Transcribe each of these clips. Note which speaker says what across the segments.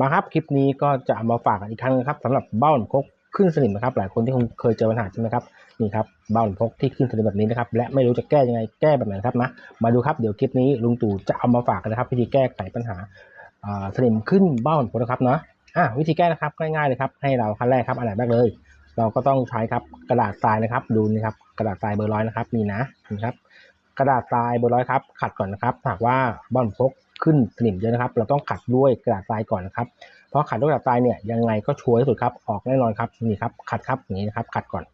Speaker 1: มาครับคลิปนี้ก็จะามาฝากกันอีกครั้งนะครับสำหรับเบ้าหนพกขึ้นสนิมนะครับหลายคนที่คงเคยเจอปัญหาใช่ไหมครับนี่ครับเบ้าหนพกที่ขึ้นสนิมแบบนี้นะครับและไม่รู้จะแก้ยังไงแก้แบบไหนครับนะมาดูครับเดี๋ยวคลิปนี้ลุงตู่จะเอามาฝากกันนะครับวิธีแก้ไขปัญหาสนิมขึ้นเบ้าหนพกนะครับเนาะอะวิธีแก้นะครับง่ายๆเลยครับให้เราขั้นแรกครับอันดับแรกเลย เราก็ต้องใช้ครับกระดาษทรายนะครับดูนี่ครับกระดาษทรายเบอร์ร้อยนะครับนี่นะนี่ครับกระดาษทรายเบอร์ร้อยครับขัดก่อนนะครับหากว่าบ้านพก ขึ้นสนิมเยอะนะครับ เราต้องขัดด้วยกระดาษทรายก่อนนะครับ เพราะขัดด้วยกระดาษทรายเนี่ยยังไงก็ชัวร์ที่สุดครับ ออกแน่นอนครับ นี่ครับ ขัดครับอย่างนี้นะครับ ขัดก่อน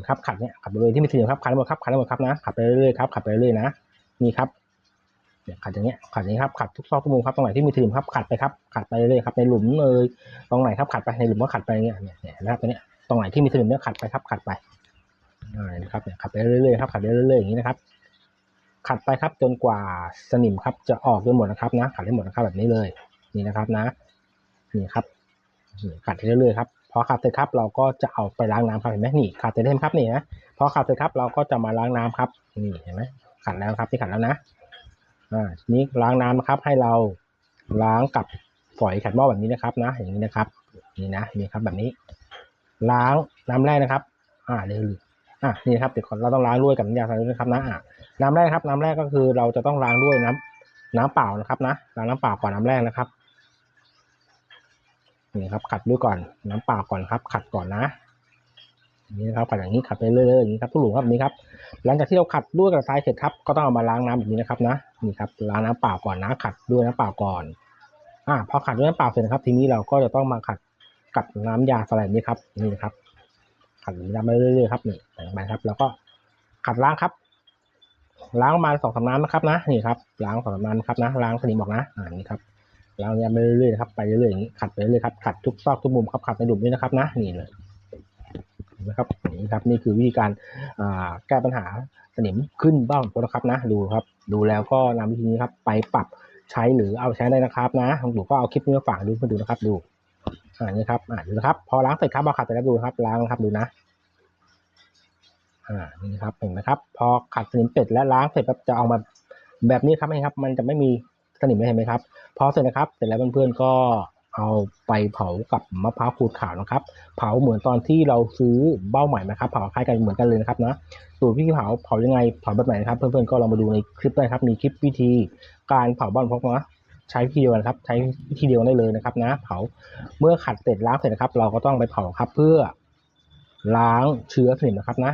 Speaker 1: นครับ ขัดเนี่ย ขัดไปเลยที่มีสนิมครับ ขัดให้หมดครับ ขัดให้หมดครับนะ ขัดไปเรื่อยๆครับ ขัดไปเรื่อยๆนะ นี่ครับเนี่ยขัดอย่างเงี้ย ขัดนี้ครับ ขัดทุกซอกทุกมุมครับ ตรงไหนที่มีสนิมครับ ขัดไปครับ ขัดไปเรื่อยๆครับ ในหลุมเลย ตรงไหนครับ ขัดไป ในหลุมก็ขัดไปอย่างเงี้ย เนี่ยเนี่ยนะครับเนี้ยตรงไหนที่มีสนิมเนี่ยขัดไปครับ ขัดไปนะครับเนี่ยขัดไปเรื่อยๆครับ ขัดไปเรื่อยๆอย่างนี้นะครับ ขัดไปครับจนกว่าสนิมครับจะออกจนหมดนะครับนะขัดให้หมดนะครับแบบนี้เลยนี่นะครับนะนี่ครับขัดไปเรื่อยๆครับพอขัดเสร็จครับเราก็จะเอาไปล้างน้ำครับเห็นไหมนี่ขัดเสร็จแล้วครับนี่นะพอขัดเสร็จครับเราก็จะมาล้างน้ำครับนี่เห็นไหมขัดแล้วครับที่ขัดแล้วนะอ่าทีนี้ล้างน้ำนะครับให้เราล้างกับฝอยขัดหม้อแบบนี้นะครับนะ อย่างนี้นะครับ นี่นะนี่ครับแบบนี้ ล้างน้ำแรกนะครับ อ่าเดี๋ยว อะนี่ครับเดี๋ยวเราต้องล้างด้วยกับน้ำยาทรายด้วยนะครับนะอะน้ำแรกครับ น้ำแรกก็คือเราจะต้องล้างด้วยน้ำน้ำเปล่านะครับนะล้างน้ำเปล่าก่อนน้ำแรกนะครับนี่ครับขัดด้วยก่อนน้ำเปล่าก่อนครับ ขัดก่อนนะนี่นะครับขัดอย่างนี้ขัดไปเรื่อยๆอย่างนี้ครับทุกหลุมครับนี้ครับ หลังจากที่เราขัดด้วยกระทรายเสร็จครับก็ต้องเอามาล้างน้ำแบบนี้นะครับนะนี่ครับล้างน้ำเปล่าก่อนนะ ขัดด้วยน้ำเปล่าก่อนอ่าพอขัดด้วยน้ำเปล่าเสร็จนะครับ ทีนี้เราก็จะต้องมาขัดกับน้ำยาสลายนี้ครับนี่นะครับ ขัดไปเรื่อยๆครับนี่แต่งไปครับ แล้วก็ขัดล้างครับ ล้างประมาณสองสามน้ำนะครับนะนี่ครับล้างสองสามน้ำครับนะล้างสนิมออกนะอ่านี่ครับล้างเนี่ยไปเรื่อยๆครับไปเรื่อยๆอย่างนี้ขัดไปเรื่อยๆครับขัดทุกซอกทุกมุมครับขัดในดุมด้วยนะครับนะนี่เลยเห็นะครับนี่ครับนี่คือวิธีการอ่าแก้ปัญหาสนิมขึ้นบ้างนะครับนะ ดูครับ ดูแล้วก็นำวิธีนี้ครับ ไปปรับใช้หรือเอาใช้ได้นะครับ นะลองดูก็เอาคลิปนี้มาฝากดูเพื่อนดูนะครับ ดูอ่านี่ครับอ่าดูนะครับ พอล้างเสร็จครับเอาขัดเสร็จแล้วดูครับล้างนะครับดูนะ อ่านี่ครับเห็นไหมครับ พอขัดสนิมเป็ดและล้างเสร็จปั๊บจะเอามาแบบนี้ครับเห็นครับ มันจะไม่มีสนิมเลยเห็นไหมครับ พอเสร็จนะครับ เสร็จแล้วเพื่อนๆก็เอาไปเผากับมะพร้าวขูดขาวนะครับ เผาเหมือนตอนที่เราซื้อเบ้าใหม่นะครับ เผาคล้ายกันเหมือนกันเลยนะครับนะสูตรวิธีเผาเผายังไงเผาแบบไหนนะครับ เพื่อนๆก็ลองมาดูในคลิปได้ครับ มีคลิปวิธีการเผาบ้านพกนะใช้วิธีเดียวกันครับ ใช้วิธีเดียวได้เลยนะครับ นะ เผาเมื่อขัดเสร็จล้างเสร็จนะครับ เราก็ต้องไปเผาครับเพื่อล้างเชื้อสนิมนะครับนะ